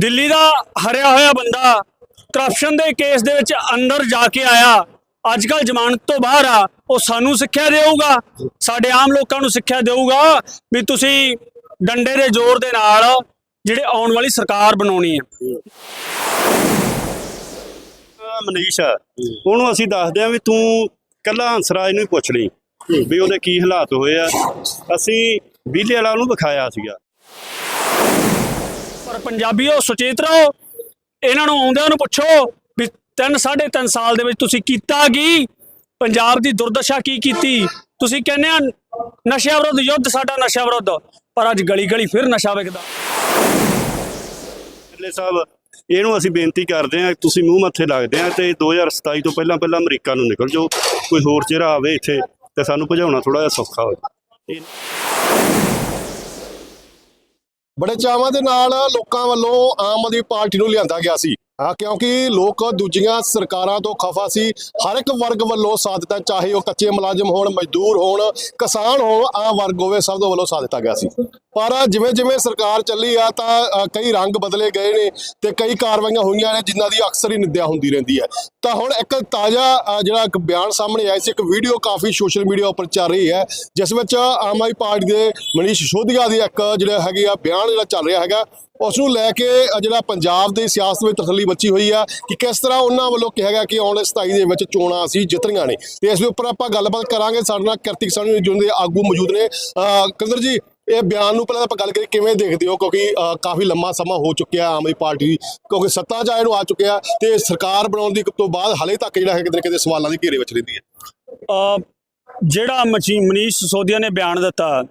ਦਿੱਲੀ ਦਾ ਹਰਿਆ ਹੋਇਆ ਬੰਦਾ ਕਰਪਸ਼ਨ ਦੇ ਕੇਸ ਦੇ ਵਿੱਚ ਅੰਦਰ ਜਾ ਕੇ ਆਇਆ। ਅੱਜ ਕੱਲ ਜ਼ਮਾਨਤ ਤੋਂ ਬਾਹਰ ਆ, ਉਹ ਸਾਨੂੰ ਸਿੱਖਿਆ ਦੇਊਗਾ, ਸਾਡੇ ਆਮ ਲੋਕਾਂ ਨੂੰ ਸਿੱਖਿਆ ਦੇਊਗਾ ਵੀ ਤੁਸੀਂ ਡੰਡੇ ਦੇ ਜ਼ੋਰ ਦੇ ਨਾਲ ਜਿਹੜੇ ਆਉਣ ਵਾਲੀ ਸਰਕਾਰ ਬਣਾਉਣੀ ਹੈ। ਮਨੀਸ਼ ਆ ਉਹਨੂੰ ਅਸੀਂ ਦੱਸਦੇ ਆ ਵੀ ਤੂੰ ਕੱਲਾ ਹੰਸਰਾਜ ਨੂੰ ਹੀ ਪੁੱਛ ਲਈ ਵੀ ਉਹਦੇ ਕੀ ਹਾਲਾਤ ਹੋਏ ਆ। ਅਸੀਂ ਬੀਲੇ ਵਾਲਾ ਨੂੰ ਵਿਖਾਇਆ ਸੀਗਾ। ਪਰ ਪੰਜਾਬੀਓ, ਸੁਚੇਤ ਰਹੋ। ਇਹਨਾਂ ਨੂੰ ਆਉਂਦਿਆਂ ਨੂੰ ਪੁੱਛੋ ਵੀ ਤਿੰਨ, ਸਾਢੇ ਤਿੰਨ ਸਾਲ ਦੇ ਵਿੱਚ ਤੁਸੀਂ ਕੀਤਾ ਕੀ? ਪੰਜਾਬ ਦੀ ਦੁਰਦਸ਼ਾ ਕੀ ਕੀਤੀ? ਤੁਸੀਂ ਕਹਿੰਦੇ ਆ ਨਸ਼ਾ ਵਿਰੁੱਧ ਯੁੱਧ, ਸਾਡਾ ਨਸ਼ਾ ਵਿਰੁੱਧ। ਪਰ ਅੱਜ ਗਲੀ ਗਲੀ ਫਿਰ ਨਸ਼ਾ ਵਿਕਦਾ। ਢਿੱਲੇ ਸਾਹਿਬ ਇਹਨੂੰ ਅਸੀਂ ਬੇਨਤੀ ਕਰਦੇ ਆ ਤੁਸੀਂ ਮੂੰਹ ਮੱਥੇ ਲੱਗਦੇ ਆ ਤੇ 2027 ਤੋਂ ਪਹਿਲਾਂ ਪਹਿਲਾਂ ਅਮਰੀਕਾ ਨੂੰ ਨਿਕਲ ਜਾਓ। ਕੋਈ ਹੋਰ ਚਿਹਰਾ ਆਵੇ ਇੱਥੇ ਤੇ ਸਾਨੂੰ ਭਜਾਉਣਾ ਥੋੜਾ ਜਿਹਾ ਸੌਖਾ ਹੋ ਜਾਏ ਬੜੇ ਚਾਵਾਂ ਦੇ ਨਾਲ ਲੋਕਾਂ ਵੱਲੋਂ ਆਮ ਆਦਮੀ ਪਾਰਟੀ ਨੂੰ ਲਿਆਂਦਾ ਗਿਆ ਸੀ। ਹਾਂ, ਕਿਉਂਕਿ ਲੋਕ ਦੂਜੀਆਂ ਸਰਕਾਰਾਂ ਤੋਂ ਖਫਾ ਸੀ। ਹਰ ਇੱਕ ਵਰਗ ਵੱਲੋਂ ਸਾਥ ਦਿੱਤਾ, ਚਾਹੇ ਉਹ ਕੱਚੇ ਮੁਲਾਜ਼ਮ ਹੋਣ, ਮਜ਼ਦੂਰ ਹੋਣ, ਕਿਸਾਨ ਹੋਣ, ਆਮ ਵਰਗ ਹੋਵੇ, ਸਭ ਤੋਂ ਵੱਲੋਂ ਸਾਥ ਦਿੱਤਾ ਗਿਆ ਸੀ। ਪਰ ਜਿਵੇਂ ਜਿਵੇਂ ਸਰਕਾਰ ਚੱਲੀ ਆ ਤਾਂ ਕਈ ਰੰਗ ਬਦਲੇ ਗਏ ਨੇ ਤੇ ਕਈ ਕਾਰਵਾਈਆਂ ਹੋਈਆਂ ਨੇ ਜਿਨ੍ਹਾਂ ਦੀ ਅਕਸਰ ਹੀ ਨਿੰਦਿਆ ਹੁੰਦੀ ਰਹਿੰਦੀ ਹੈ। ਤਾਂ ਹੁਣ ਇੱਕ ਤਾਜ਼ਾ ਜਿਹੜਾ ਇੱਕ ਬਿਆਨ ਸਾਹਮਣੇ ਆਇਆ ਸੀ ਇੱਕ ਵੀਡੀਓ ਕਾਫੀ ਸੋਸ਼ਲ ਮੀਡੀਆ ਉੱਪਰ ਚੱਲ ਰਹੀ ਹੈ ਜਿਸ ਵਿੱਚ ਆਮ ਆਦਮੀ ਪਾਰਟੀ ਦੇ ਮਨੀਸ਼ ਸਿਸੋਦੀਆ ਦੀ ਇੱਕ ਜਿਹੜਾ ਹੈਗੀ ਆ ਬਿਆਨ ਜਿਹੜਾ ਚੱਲ ਰਿਹਾ ਹੈਗਾ ਉਸ ਨੂੰ ਲੈ ਕੇ ਜਿਹੜਾ ਪੰਜਾਬ ਦੀ ਸਿਆਸਤ ਵਿੱਚ ਤਸੱਲੀ ਬਚੀ ਹੋਈ ਆ ਕਿ ਕਿਸ ਤਰ੍ਹਾਂ ਉਹਨਾਂ ਵੱਲੋਂ ਕਿਹਾ ਗਿਆ ਕਿ ਆਉਣ ਵਾਲੇ 27 ਦੇ ਵਿੱਚ ਚੋਣਾਂ ਅਸੀਂ ਜਿੱਤਣੀਆਂ ਨੇ। ਤੇ ਇਸ ਦੇ ਉੱਪਰ ਆਪਾਂ ਗੱਲਬਾਤ ਕਰਾਂਗੇ ਸਾਡੇ ਨਾਲ ਕਿਰਤਿਕ ਸਾਹਨੀ ਜੁਨ ਦੇ ਆਗੂ ਮੌਜੂਦ ਨੇ। ਅ, ਕੰਦਰ ਜੀ ਇਹ ਬਿਆਨ ਨੂੰ ਪਹਿਲਾਂ ਆਪਾਂ ਗੱਲ ਕਰੀਏ ਕਿਵੇਂ ਦੇਖਦੇ ਹੋ, ਕਿਉਂਕਿ ਕਾਫੀ ਲੰਮਾ ਸਮਾਂ ਹੋ ਚੁੱਕਿਆ ਆਮ ਆਦਮੀ ਪਾਰਟੀ, ਕਿਉਂਕਿ ਸੱਤਾ ਚ ਆਏ ਨੂੰ ਆ ਚੁੱਕਿਆ ਤੇ ਸਰਕਾਰ ਬਣਾਉਣ ਦੀ ਤੋਂ ਬਾਅਦ ਹਲੇ ਤੱਕ ਜਿਹੜਾ ਹੈ ਕਿਤੇ ਕਿਤੇ ਸਵਾਲਾਂ ਦੇ ਘੇਰੇ ਵਿੱਚ ਰਹਿੰਦੀ ਹੈ। ਜਿਹੜਾ ਮਨੀਸ਼ ਸਿਸੋਦੀਆ ਨੇ ਬਿਆਨ ਦਿੱਤਾ,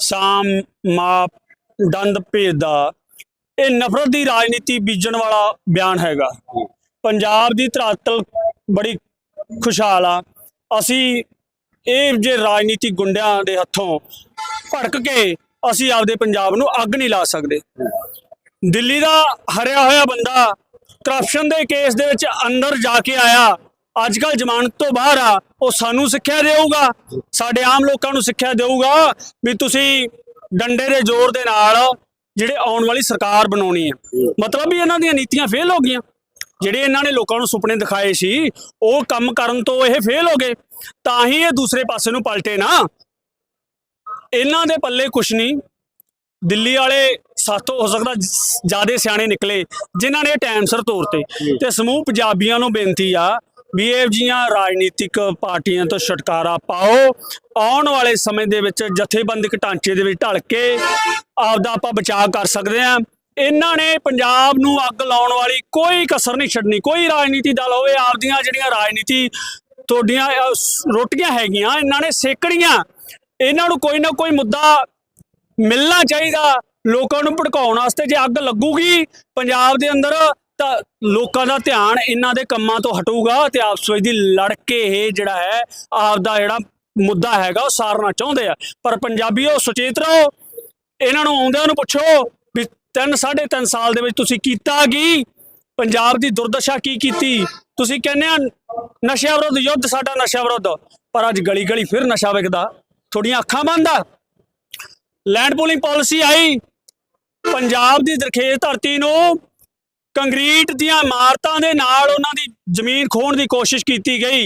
ਸਾਮ, ਮਾਪ, ਦੰਦ ਭੇਦ ਦਾ, ਇਹ ਨਫ਼ਰਤ ਦੀ ਰਾਜਨੀਤੀ ਬੀਜਣ ਵਾਲਾ ਬਿਆਨ ਹੈਗਾ। ਪੰਜਾਬ ਦੀ ਧਰਾਤਲ ਬੜੀ ਖੁਸ਼ਹਾਲ ਆ। ਅਸੀਂ ਇਹ ਜੇ ਰਾਜਨੀਤੀ ਗੁੰਡਿਆਂ ਦੇ ਹੱਥੋਂ ਭੜਕ ਕੇ ਅਸੀਂ ਆਪਦੇ ਪੰਜਾਬ ਨੂੰ ਅੱਗ ਨਹੀਂ ਲਾ ਸਕਦੇ। ਦਿੱਲੀ ਦਾ ਹਰਿਆ ਹੋਇਆ ਬੰਦਾ ਕਰਪਸ਼ਨ ਦੇ ਕੇਸ ਦੇ ਵਿੱਚ ਅੰਦਰ ਜਾ ਕੇ ਆਇਆ। ਅੱਜ ਕੱਲ ਜ਼ਮਾਨਤ ਤੋਂ ਬਾਹਰ ਆ, ਉਹ ਸਾਨੂੰ ਸਿੱਖਿਆ ਦੇਊਗਾ, ਸਾਡੇ ਆਮ ਲੋਕਾਂ ਨੂੰ ਸਿੱਖਿਆ ਦੇਊਗਾ ਵੀ ਤੁਸੀਂ ਡੰਡੇ ਦੇ ਜ਼ੋਰ ਦੇ ਨਾਲ ਜਿਹੜੇ ਆਉਣ ਵਾਲੀ ਸਰਕਾਰ ਬਣਾਉਣੀ ਹੈ ਮਤਲਬ ਵੀ ਇਹਨਾਂ ਦੀਆਂ ਨੀਤੀਆਂ ਫੇਲ ਹੋ ਗਈਆਂ। ਜਿਹੜੇ ਇਹਨਾਂ ਨੇ ਲੋਕਾਂ ਨੂੰ ਸੁਪਨੇ ਦਿਖਾਏ ਸੀ, ਉਹ ਕੰਮ ਕਰਨ ਤੋਂ ਇਹ ਫੇਲ ਹੋ ਗਏ। ਤਾਂ ਹੀ ਇਹ ਦੂਸਰੇ ਪਾਸੇ ਨੂੰ ਪਲਟੇ ਨਾ। ਇਹਨਾਂ ਦੇ ਪੱਲੇ ਕੁਛ ਨਹੀਂ। ਦਿੱਲੀ ਵਾਲੇ ਸਾਥੋਂ ਹੋ ਸਕਦਾ ਜਿਆਦੇ ਸਿਆਣੇ ਨਿਕਲੇ ਜਿਨ੍ਹਾਂ ਨੇ ਟਾਈਮ ਸਿਰ ਤੋਰਤੇ। ਤੇ ਸਮੂਹ ਪੰਜਾਬੀਆਂ ਨੂੰ ਬੇਨਤੀ ਆ ਵੀ ਇਹ ਜੀਆਂ ਰਾਜਨੀਤਿਕ ਪਾਰਟੀਆਂ ਤੋਂ ਛੁਟਕਾਰਾ ਪਾਓ। ਆਉਣ ਵਾਲੇ ਸਮੇਂ ਦੇ ਵਿੱਚ ਜਥੇਬੰਦਕ ਢਾਂਚੇ ਦੇ ਵਿੱਚ ਢਲ ਕੇ ਆਪਦਾ ਆਪਾਂ ਬਚਾਅ ਕਰ ਸਕਦੇ ਆ ਇਹਨਾਂ ਨੇ ਪੰਜਾਬ ਨੂੰ ਅੱਗ ਲਾਉਣ ਵਾਲੀ ਕੋਈ ਕਸਰ ਨਹੀਂ ਛੱਡਣੀ। ਕੋਈ ਰਾਜਨੀਤੀ ਦਲ ਹੋਵੇ ਆਪਦੀਆਂ ਜਿਹੜੀਆਂ ਰਾਜਨੀਤੀ ਤੁਹਾਡੀਆਂ ਰੋਟੀਆਂ ਹੈਗੀਆਂ ਇਹਨਾਂ ਨੇ ਸੇਕੜੀਆਂ ਇਹਨਾਂ ਨੂੰ ਕੋਈ ਨਾ ਕੋਈ ਮੁੱਦਾ ਮਿਲਣਾ ਚਾਹੀਦਾ, ਲੋਕਾਂ ਨੂੰ ਭੜਕਾਉਣ ਵਾਸਤੇ ਜੇ ਅੱਗ ਲੱਗੂਗੀ ਪੰਜਾਬ ਦੇ ਅੰਦਰ, ਤਾਂ ਲੋਕਾਂ ਦਾ ਧਿਆਨ ਇਹਨਾਂ ਦੇ ਕੰਮਾਂ ਤੋਂ ਹਟੂਗਾ ਤੇ ਆਪਸ ਵਿੱਚ ਦੀ ਲੜ ਕੇ ਇਹ ਜਿਹੜਾ ਹੈ, ਆਪਦਾ ਜਿਹੜਾ ਮੁੱਦਾ ਹੈਗਾ ਉਹ ਸਾਰਨਾ ਚਾਹੁੰਦੇ ਆ। ਪਰ ਪੰਜਾਬੀਓ, ਸੁਚੇਤ ਰਹੋ, ਇਹਨਾਂ ਨੂੰ ਆਉਂਦਿਆਂ ਨੂੰ ਪੁੱਛੋ ਵੀ ਤਿੰਨ, ਸਾਢੇ ਤਿੰਨ ਸਾਲ ਦੇ ਵਿੱਚ ਤੁਸੀਂ ਕੀਤਾ ਕੀ? ਪੰਜਾਬ ਦੀ ਦੁਰਦਸ਼ਾ ਕੀ ਕੀਤੀ? ਤੁਸੀਂ ਕਹਿੰਦੇ ਆ ਨਸ਼ਾ ਵਿਰੁੱਧ, ਯੁੱਧ ਸਾਡਾ ਨਸ਼ਾ ਵਿਰੁੱਧ, ਪਰ ਅੱਜ ਗਲੀ ਗਲੀ ਫਿਰ ਨਸ਼ਾ ਵਿਕਦਾ। ਤੁਹਾਡੀਆਂ ਅੱਖਾਂ ਬੰਦ ਆ। ਲੈਂਡ ਪੂਲਿੰਗ ਪਾਲਿਸੀ ਆਈ। ਪੰਜਾਬ ਦੀ ਦਰਖੇਜ਼ ਧਰਤੀ ਨੂੰ ਕੰਕਰੀਟ ਦੀਆਂ ਇਮਾਰਤਾਂ ਦੇ ਨਾਲ ਉਹਨਾਂ ਦੀ ਜ਼ਮੀਨ ਖੋਣ ਦੀ ਕੋਸ਼ਿਸ਼ ਕੀਤੀ ਗਈ।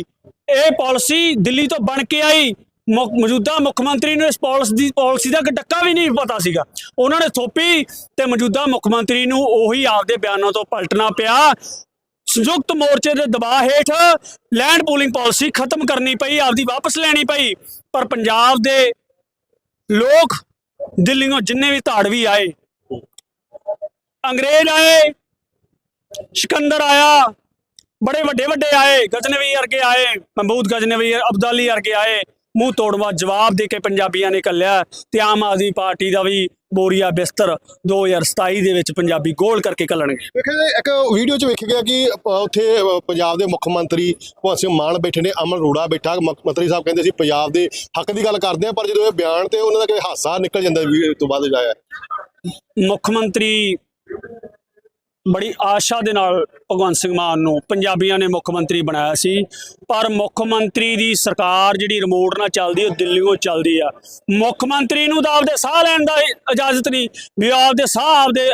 ਇਹ ਪਾਲਿਸੀ ਦਿੱਲੀ ਤੋਂ ਬਣ ਕੇ ਆਈ। ਮੌਜੂਦਾ ਮੁੱਖ ਮੰਤਰੀ ਨੂੰ ਇਸ ਪਾਲਿਸੀ ਦੀ ਪਾਲਿਸੀ ਦਾ ਡੱਕਾ ਵੀ ਨਹੀਂ ਪਤਾ ਸੀਗਾ। ਉਹਨਾਂ ਨੇ ਥੋਪੀ ਤੇ ਮੌਜੂਦਾ ਮੁੱਖ ਮੰਤਰੀ ਨੂੰ ਉਹੀ ਆਪਦੇ ਬਿਆਨਾਂ ਤੋਂ ਪਲਟਣਾ ਪਿਆ। ਸੰਯੁਕਤ ਮੋਰਚੇ ਦੇ ਦਬਾਅ ਹੇਠ ਲੈਂਡ ਪੂਲਿੰਗ ਪਾਲਿਸੀ ਖਤਮ ਕਰਨੀ ਪਈ, ਆਪਦੀ ਵਾਪਸ ਲੈਣੀ ਪਈ। ਪਰ ਪੰਜਾਬ ਦੇ ਲੋਕ ਦਿੱਲੀੋਂ ਜਿੰਨੇ ਵੀ ਧਾੜਵੀ ਆਏ, ਅੰਗਰੇਜ਼ ਆਏ, ਸਿਕੰਦਰ ਆਇਆ, ਬੜੇ ਵੱਡੇ ਵੱਡੇ ਆਏ, ਗਜਨਵੀ ਵਰਗੇ ਆਏ, ਮਹਿਮੂਦ ਗਜਨਵੀ, ਅਬਦਾਲੀ ਵਰਗੇ ਆਏ ਮੂੰਹ ਤੋੜਵਾ ਜਵਾਬ ਦੇ ਕੇ ਪੰਜਾਬੀਆਂ ਨੇ ਕੱਲਿਆ ਤੇ ਆਮ ਆਦਮੀ ਪਾਰਟੀ ਦਾ ਵੀ ਬੋਰੀਆ ਬਿਸਤਰ 2027 ਦੇ ਵਿੱਚ ਪੰਜਾਬੀ ਗੋਲ ਕਰਕੇ ਕੱਲਣਗੇ ਵੇਖਿਆ ਇੱਕ ਵੀਡੀਓ 'ਚ ਵੇਖਿਆ ਗਿਆ ਕਿ ਉੱਥੇ ਪੰਜਾਬ ਦੇ ਮੁੱਖ ਮੰਤਰੀ ਭਗਵੰਤ ਸਿੰਘ ਮਾਨ ਬੈਠੇ ਨੇ ਅਮਨ ਅਰੋੜਾ ਬੈਠਾ। ਮੁੱਖ ਮੰਤਰੀ ਸਾਹਿਬ ਕਹਿੰਦੇ ਸੀ ਪੰਜਾਬ ਦੇ ਹੱਕ ਦੀ ਗੱਲ ਕਰਦੇ ਆ ਪਰ ਜਦੋਂ ਇਹ ਬਿਆਨ ਤੇ ਉਹਨਾਂ ਦਾ ਕੋਈ ਹਾਸਾ ਨਿਕਲ ਜਾਂਦਾ ਵੀਡੀਓ ਤੋਂ ਬਾਅਦ ਜਾਇਆ। ਮੁੱਖ ਮੰਤਰੀ ਬੜੀ ਆਸ਼ਾ ਦੇ ਨਾਲ ਭਗਵੰਤ ਸਿੰਘ ਮਾਨ ਨੂੰ ਪੰਜਾਬੀਆਂ ਨੇ ਮੁੱਖ ਮੰਤਰੀ ਬਣਾਇਆ ਸੀ। ਪਰ ਮੁੱਖ ਮੰਤਰੀ ਦੀ ਸਰਕਾਰ ਜਿਹੜੀ ਰਿਮੋਟ ਨਾਲ ਚੱਲਦੀ, ਉਹ ਦਿੱਲੀੋਂ ਚੱਲਦੀ ਆ। ਮੁੱਖ ਮੰਤਰੀ ਨੂੰ ਤਾਂ ਆਪਦੇ ਸਾਹ ਲੈਣ ਦਾ ਇਜਾਜ਼ਤ ਨਹੀਂ, ਵੀ ਆਪਦੇ ਸਾਹ ਆਪਦੇ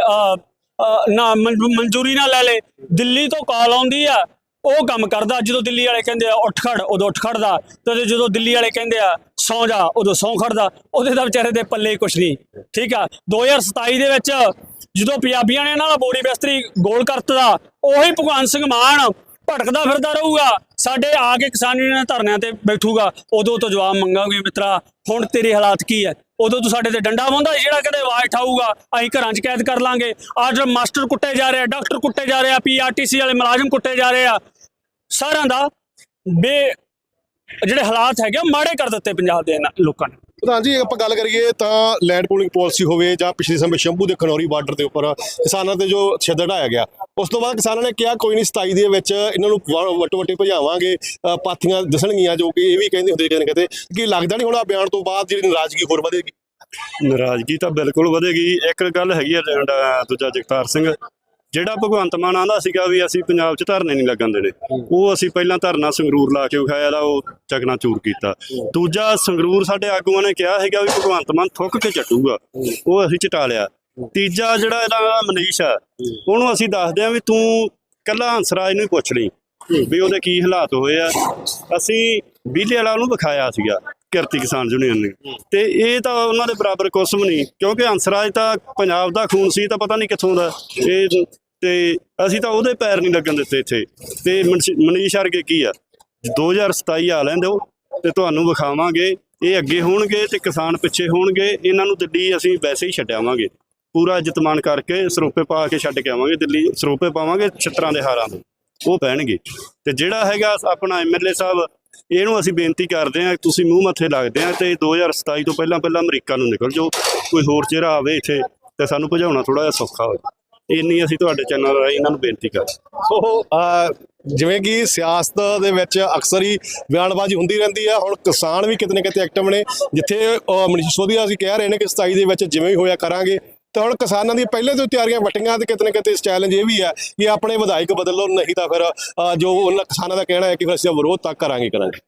ਨਾ ਮਨਜ਼ੂਰੀ ਨਾ ਲੈ ਲੇ। ਦਿੱਲੀ ਤੋਂ ਕਾਲ ਆਉਂਦੀ ਆ, ਉਹ ਕੰਮ ਕਰਦਾ। ਜਦੋਂ ਦਿੱਲੀ ਵਾਲੇ ਕਹਿੰਦੇ ਆ, ਉੱਠ ਖੜ, ਉਦੋਂ ਉੱਠ ਖੜਦਾ। ਤੇ ਜਦੋਂ ਦਿੱਲੀ ਵਾਲੇ ਕਹਿੰਦੇ ਆ, ਸੌਂ ਜਾ, ਉਦੋਂ ਸੌਂ ਖੜਦਾ। ਉਹਦੇ ਤਾਂ ਵਿਚਾਰੇ ਦੇ ਪੱਲੇ ਕੁਛ ਨਹੀਂ। ਠੀਕ ਆ 2027 ਦੇ ਵਿੱਚ ਜਦੋਂ ਪੰਜਾਬੀਆਂ ਨੇ ਇਹਨਾਂ ਦਾ ਬੋੜੀ ਬਿਸਤਰੀ ਗੋਲ ਕਰਤਦਾ ਉਹੀ ਭਗਵਾਨ ਸਿੰਘ ਮਾਨ ਭਟਕਦਾ ਫਿਰਦਾ ਰਹੂਗਾ। ਸਾਡੇ ਆ ਕੇ ਕਿਸਾਨੀ ਯੂਨੀਅਨ ਧਰਨਿਆਂ ਤੇ ਬੈਠੂਗਾ। ਉਦੋਂ ਤੋਂ ਜਵਾਬ ਮੰਗਾਂਗੇ ਮਿੱਤਰਾ ਹੁਣ ਤੇਰੇ ਹਾਲਾਤ ਕੀ ਹੈ? ਉਦੋਂ ਤੂੰ ਸਾਡੇ ਤੇ ਡੰਡਾ ਪਾਉਂਦਾ ਸੀ, ਜਿਹੜਾ ਕਦੇ ਆਵਾਜ਼ ਠਾਊਗਾ ਅਸੀਂ ਘਰਾਂ 'ਚ ਕੈਦ ਕਰ ਲਾਂਗੇ। ਅੱਜ ਮਾਸਟਰ ਕੁੱਟੇ ਜਾ ਰਹੇ ਆ ਡਾਕਟਰ ਕੁੱਟੇ ਜਾ ਰਹੇ ਆ ਪੀਆਰਟੀਸੀ ਵਾਲੇ ਮੁਲਾਜ਼ਮ ਕੁੱਟੇ ਜਾ ਰਹੇ ਆ। ਸਾਰਿਆਂ ਦਾ ਬੇ ਜਿਹੜੇ ਹਾਲਾਤ ਹੈਗੇ ਉਹ ਮਾੜੇ ਕਰ ਦਿੱਤੇ ਪੰਜਾਬ ਦੇ ਇਹਨਾਂ ਲੋਕਾਂ ਨੇ। ਪ੍ਰਧਾਨ ਜੀ, ਆਪਾਂ ਗੱਲ ਕਰੀਏ ਤਾਂ ਲੈਂਡ ਪੂਲਿੰਗ ਪਾਲਿਸੀ ਹੋਵੇ ਜਾਂ ਪਿਛਲੇ ਸਮੇਂ ਸ਼ੰਭੂ ਦੇ ਖਨੌਰੀ ਬਾਰਡਰ ਦੇ ਉੱਪਰ ਕਿਸਾਨਾਂ ਤੇ ਜੋ ਛੱਦ ਢਾਇਆ ਗਿਆ, ਉਸ ਤੋਂ ਬਾਅਦ ਕਿਸਾਨਾਂ ਨੇ ਕਿਹਾ ਕੋਈ ਨਹੀਂ 27 ਦੇ ਵਿੱਚ ਇਹਨਾਂ ਨੂੰ ਵਟੋ ਵੱਟੇ ਭਜਾਵਾਂਗੇ ਪਾਥੀਆਂ ਦੱਸਣਗੀਆਂ, ਜੋ ਕਿ ਇਹ ਵੀ ਕਹਿੰਦੇ ਹੁੰਦੇ ਕਿਤੇ ਨਾ ਕਿਤੇ ਕਿ ਲੱਗਦਾ ਨਹੀਂ ਹੁਣ ਆ ਬਿਆਨ ਤੋਂ ਬਾਅਦ ਜਿਹੜੀ ਨਾਰਾਜ਼ਗੀ ਹੋਰ ਵਧੇਗੀ। ਨਾਰਾਜ਼ਗੀ ਤਾਂ ਬਿਲਕੁਲ ਵਧੇਗੀ। ਇੱਕ ਗੱਲ ਹੈਗੀ ਆ ਦੂਜਾ ਜਗਤਾਰ ਸਿੰਘ ਜਿਹੜਾ ਭਗਵੰਤ ਮਾਨ ਆਂਦਾ ਸੀਗਾ ਵੀ ਅਸੀਂ ਪੰਜਾਬ 'ਚ ਧਰਨੇ ਨਹੀਂ ਲੱਗਣ ਦੇਣੇ, ਉਹ ਅਸੀਂ ਪਹਿਲਾਂ ਧਰਨਾ ਸੰਗਰੂਰ ਲਾ ਕੇ ਵਿਖਾਇਆ ਦਾ, ਉਹ ਚਕਨਾ ਚੂਰ ਕੀਤਾ। ਦੂਜਾ ਸੰਗਰੂਰ ਸਾਡੇ ਆਗੂਆਂ ਨੇ ਕਿਹਾ ਹੈਗਾ ਵੀ ਭਗਵੰਤ ਮਾਨ ਥੁੱਕ ਕੇ ਚੱਟੂਗਾ, ਉਹ ਅਸੀਂ ਚਟਾ ਲਿਆ। ਤੀਜਾ ਜਿਹੜਾ ਇਹਦਾ ਮਨੀਸ਼ ਆ, ਉਹਨੂੰ ਅਸੀਂ ਦੱਸਦੇ ਆ ਵੀ ਤੂੰ ਕੱਲਾ ਹੰਸਰਾਜ ਨੂੰ ਹੀ ਪੁੱਛ ਲਈ, ਵੀ ਉਹਦੇ ਕੀ ਹਾਲਾਤ ਹੋਏ ਆ। ਅਸੀਂ ਬੀਲੇ ਵਾਲਾ ਨੂੰ ਵਿਖਾਇਆ ਸੀਗਾ ਕਿਰਤੀ ਕਿਸਾਨ ਯੂਨੀਅਨ ਨੇ। ਤੇ ਇਹ ਤਾਂ ਉਹਨਾਂ ਦੇ ਬਰਾਬਰ ਕੁਛ ਵੀ ਨਹੀਂ ਕਿਉਂਕਿ ਹੰਸਰਾਜ ਤਾਂ ਪੰਜਾਬ ਦਾ ਖੂਨ ਸੀ ਤਾਂ ਪਤਾ ਨਹੀਂ ਕਿੱਥੋਂ ਦਾ। ਇਹ ਤੇ ਅਸੀਂ ਤਾਂ ਉਹਦੇ ਪੈਰ ਨਹੀਂ ਲੱਗਣ ਦਿੱਤੇ ਇੱਥੇ। ਤੇ ਮਨਸ਼- ਵਰਗੇ ਕੀ ਆ? 2027 ਆ ਲੈਣ ਦਿਓ ਤੇ ਤੁਹਾਨੂੰ ਵਿਖਾਵਾਂਗੇ। ਇਹ ਅੱਗੇ ਹੋਣਗੇ ਤੇ ਕਿਸਾਨ ਪਿੱਛੇ ਹੋਣਗੇ। ਇਹਨਾਂ ਨੂੰ ਦਿੱਲੀ ਅਸੀਂ ਵੈਸੇ ਹੀ ਛੱਡਾਵਾਂਗੇ। ਪੂਰਾ ਇੱਜ਼ਤਮਾਨ ਕਰਕੇ ਸਰੋਪੇ ਪਾ ਕੇ ਛੱਡ ਕੇ ਆਵਾਂਗੇ। ਦਿੱਲੀ ਸਰੋਪੇ ਪਾਵਾਂਗੇ ਛਿੱਤਰਾਂ ਦੇ ਹਾਰਾਂ ਦੇ। ਉਹ ਪੈਣਗੇ। ਤੇ ਜਿਹੜਾ ਹੈਗਾ ਆਪਣਾ ਐਮਐਲਏ ਸਾਹਿਬ ਇਹਨੂੰ ਅਸੀਂ ਬੇਨਤੀ ਕਰਦੇ ਹਾਂ ਤੁਸੀਂ ਮੂੰਹ ਮੱਥੇ ਲੱਗਦੇ ਆ ਤੇ 2027 ਤੋਂ ਪਹਿਲਾਂ ਪਹਿਲਾਂ ਅਮਰੀਕਾ ਨੂੰ ਨਿਕਲ ਜਾਓ। ਕੋਈ ਹੋਰ ਚਿਹਰਾ ਆਵੇ ਇੱਥੇ ਤੇ ਸਾਨੂੰ ਭਜਾਉਣਾ ਥੋੜਾ ਜਿਹਾ ਸੌਖਾ ਹੋਵੇ ਇੰਨੀ ਅਸੀਂ ਤੁਹਾਡੇ ਚੈਨਲ ਰਾਹੀਂ ਇਹਨਾਂ ਨੂੰ ਬੇਨਤੀ ਕਰ ਸੋ ਅ, ਜਿਵੇਂ ਕਿ ਸਿਆਸਤ ਦੇ ਵਿੱਚ ਅਕਸਰ ਹੀ ਬਿਆਨਬਾਜ਼ੀ ਹੁੰਦੀ ਰਹਿੰਦੀ ਹੈ ਹੁਣ ਕਿਸਾਨ ਵੀ ਕਿਤੇ ਨਾ ਕਿਤੇ ਐਕਟਿਵ ਨੇ ਜਿੱਥੇ ਮਨੀਸ਼ ਸੋਧੀਆ ਅਸੀਂ ਕਹਿ ਰਹੇ ਨੇ ਕਿ 27 ਦੇ ਵਿੱਚ ਜਿਵੇਂ ਹੀ ਹੋਇਆ ਕਰਾਂਗੇ। ਤਾਂ ਹੁਣ ਕਿਸਾਨਾਂ ਦੀ ਪਹਿਲੇ ਤੋਂ ਤਿਆਰੀਆਂ ਵੱਟੀਆਂ ਤੇ ਕਿਤੇ ਨਾ ਕਿਤੇ ਇਸ ਚੈਲੰਜ ਇਹ ਵੀ ਹੈ ਕਿ ਆਪਣੇ ਵਿਧਾਇਕ ਬਦਲੋ, ਨਹੀਂ ਤਾਂ ਫਿਰ ਜੋ ਉਹਨਾਂ ਕਿਸਾਨਾਂ ਦਾ ਕਹਿਣਾ ਹੈ ਕਿ ਫਿਰ ਅਸੀਂ ਵਿਰੋਧ ਤੱਕ ਕਰਾਂਗੇ ਕਰਾਂਗੇ